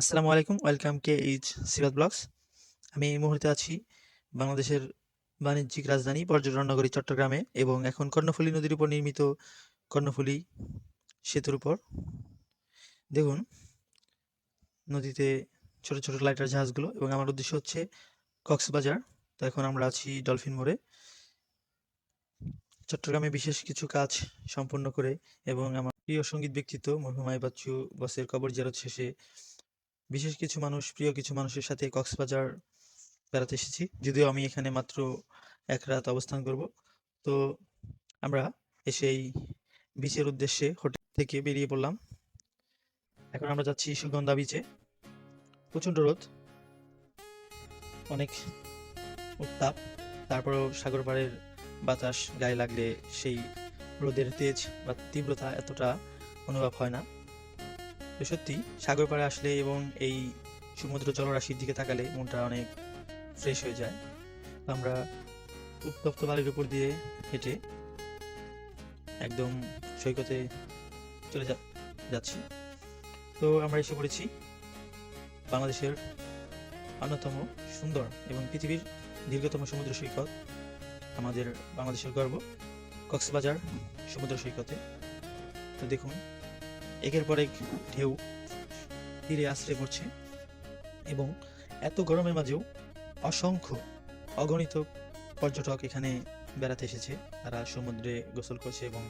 আসসালামু আলাইকুম, welcome K H Sibat blogs. আমি এই মুহূর্তে আছি বাংলাদেশের বাণিজ্যিক রাজধানী পর্যটন নগরী চট্টগ্রামে এবং এখন কর্ণফুলী নদীর উপর নির্মিত কর্ণফুলী সেতুর উপর। দেখুন, নদীতে ছোট ছোট লাইটার জাহাজগুলো এবং আমার উদ্দেশ্য হচ্ছে কক্সবাজার। তো এখন আমরা আছি ডলফিন মোড়ে। চট্টগ্রামে বিশেষ কিছু কাজ সম্পন্ন করে এবং আমার প্রিয় সংগীত ব্যক্তিত্ব মরহুমাই বাচ্চু বসের কবর জিয়ারত শেষে বিশেষ কিছু মানুষ, প্রিয় কিছু মানুষের সাথে কক্সবাজার বেড়াতে এসেছি। যদিও আমি এখানে মাত্র এক রাত অবস্থান করব। তো আমরা এসেই বিচের উদ্দেশ্যে হোটেল থেকে বেরিয়ে পড়লাম। এখন আমরা যাচ্ছি সুগন্ধা বিচে প্রচণ্ড রোদ। অনেক উত্তাপ। তারপরেও সাগর পাড়ের বাতাস গায়ে লাগলে সেই রোদের তেজ বা তীব্রতা এতটা অনুভব হয় না। তো সত্যি সাগর পাড়ে আসলে এবং এই সমুদ্র জলরাশির দিকে তাকালে মনটা অনেক ফ্রেশ হয়ে যায়। আমরা উত্তপ্ত বালির উপর দিয়ে হেঁটে একদম সৈকতে চলে যাচ্ছি। তো আমরা এসে পড়েছি বাংলাদেশের অন্যতম সুন্দর এবং পৃথিবীর দীর্ঘতম সমুদ্র সৈকত আমাদের বাংলাদেশের গর্ব, কক্সবাজার সমুদ্র সৈকতে। তো দেখুন একের পর এক ঢেউ তীরে আশ্রয় পড়ছে এবং এত গরমের মাঝেও অসংখ্য অগণিত পর্যটক এখানে বেড়াতে এসেছে। তারা সমুদ্রে গোসল করছে এবং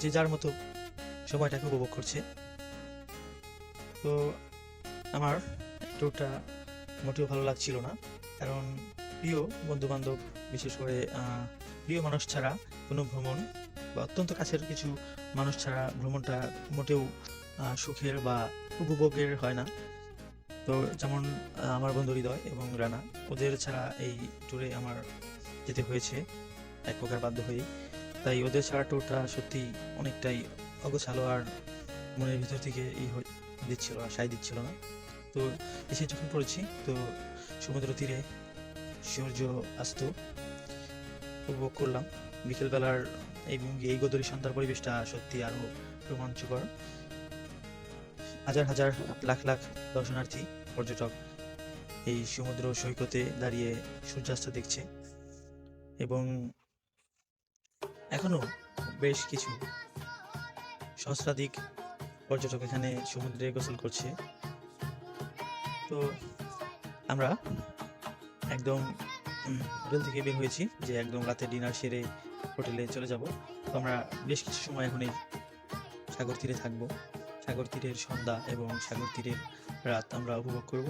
যে যার মতো সময়টাকে উপভোগ করছে। তো আমার ট্যুরটা মোটেও ভালো লাগছিল না। কারণ প্রিয় বন্ধু বান্ধব বিশেষ করে প্রিয় মানুষ ছাড়া কোনো ভ্রমণ বা অত্যন্ত কাছের কিছু মানুষ ছাড়া ভ্রমণটা মোটেও সুখের বা উপভোগের হয় না। তো যেমন আমার বন্ধু হৃদয় এবং রানা, ওদের ছাড়া এই ট্যুরে আমার যেতে হয়েছে। এক প্রকার বাধ্য হয়ে তাই ওদের ছাড়া ট্যুরটা সত্যি অনেকটাই অগোছালো আর মনের ভিতর থেকে এই দিচ্ছিল, আশাই দিচ্ছিল না। তো এসে যখন পড়েছি, তো সমুদ্র তীরে সূর্য অস্ত উপভোগ করলাম। বিকেলবেলার এই এই গদরি সন্ধ্যার পরিবেশটা সত্যি আরও রোমাঞ্চকর। হাজার হাজার লাখ লাখ দর্শনার্থী পর্যটক এই সমুদ্র সৈকতে দাঁড়িয়ে সূর্যাস্ত দেখছে এবং এখনও বেশ কিছু সহস্রাধিক পর্যটক এখানে সমুদ্রে গোসল করছে। তো আমরা একদম হোটেল থেকে বের হয়েছি যে একদম রাতে ডিনার সেরে হোটেলে চলে যাব। তো আমরা বেশ কিছু সময় এখন এই সাগর তীরে থাকব। সাগর তীরের সন্ধ্যা এবং সাগর তীরের রাত আমরা উপভোগ করব।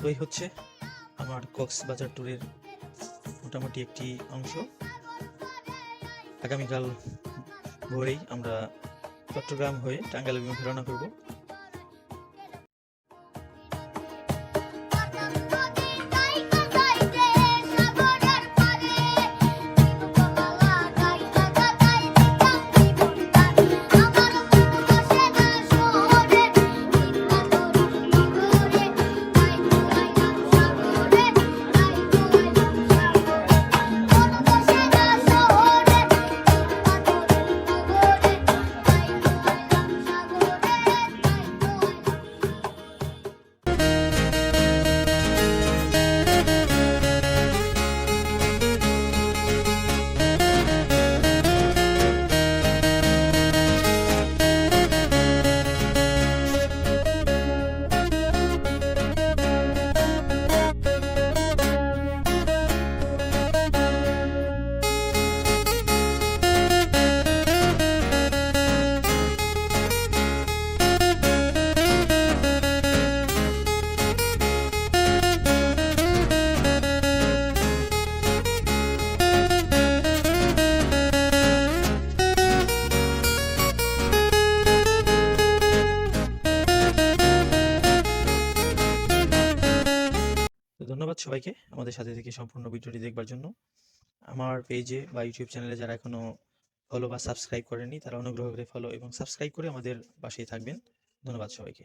তো এই হচ্ছে আমার কক্সবাজার ট্যুরের মোটামুটি একটি অংশ। আগামীকাল ভোরেই আমরা চট্টগ্রাম হয়ে টাঙ্গাইল অভিমুখে রওনা করব ধন্যবাদ সবাইকে আমাদের সাথে থেকে সম্পূর্ণ ভিডিওটি দেখবার জন্য। আমার পেজে বা ইউটিউব চ্যানেলে যারা এখনও ফলো বা সাবস্ক্রাইব করেনি তারা অনুগ্রহ করে ফলো এবং সাবস্ক্রাইব করে আমাদের পাশেই থাকবেন। ধন্যবাদ সবাইকে।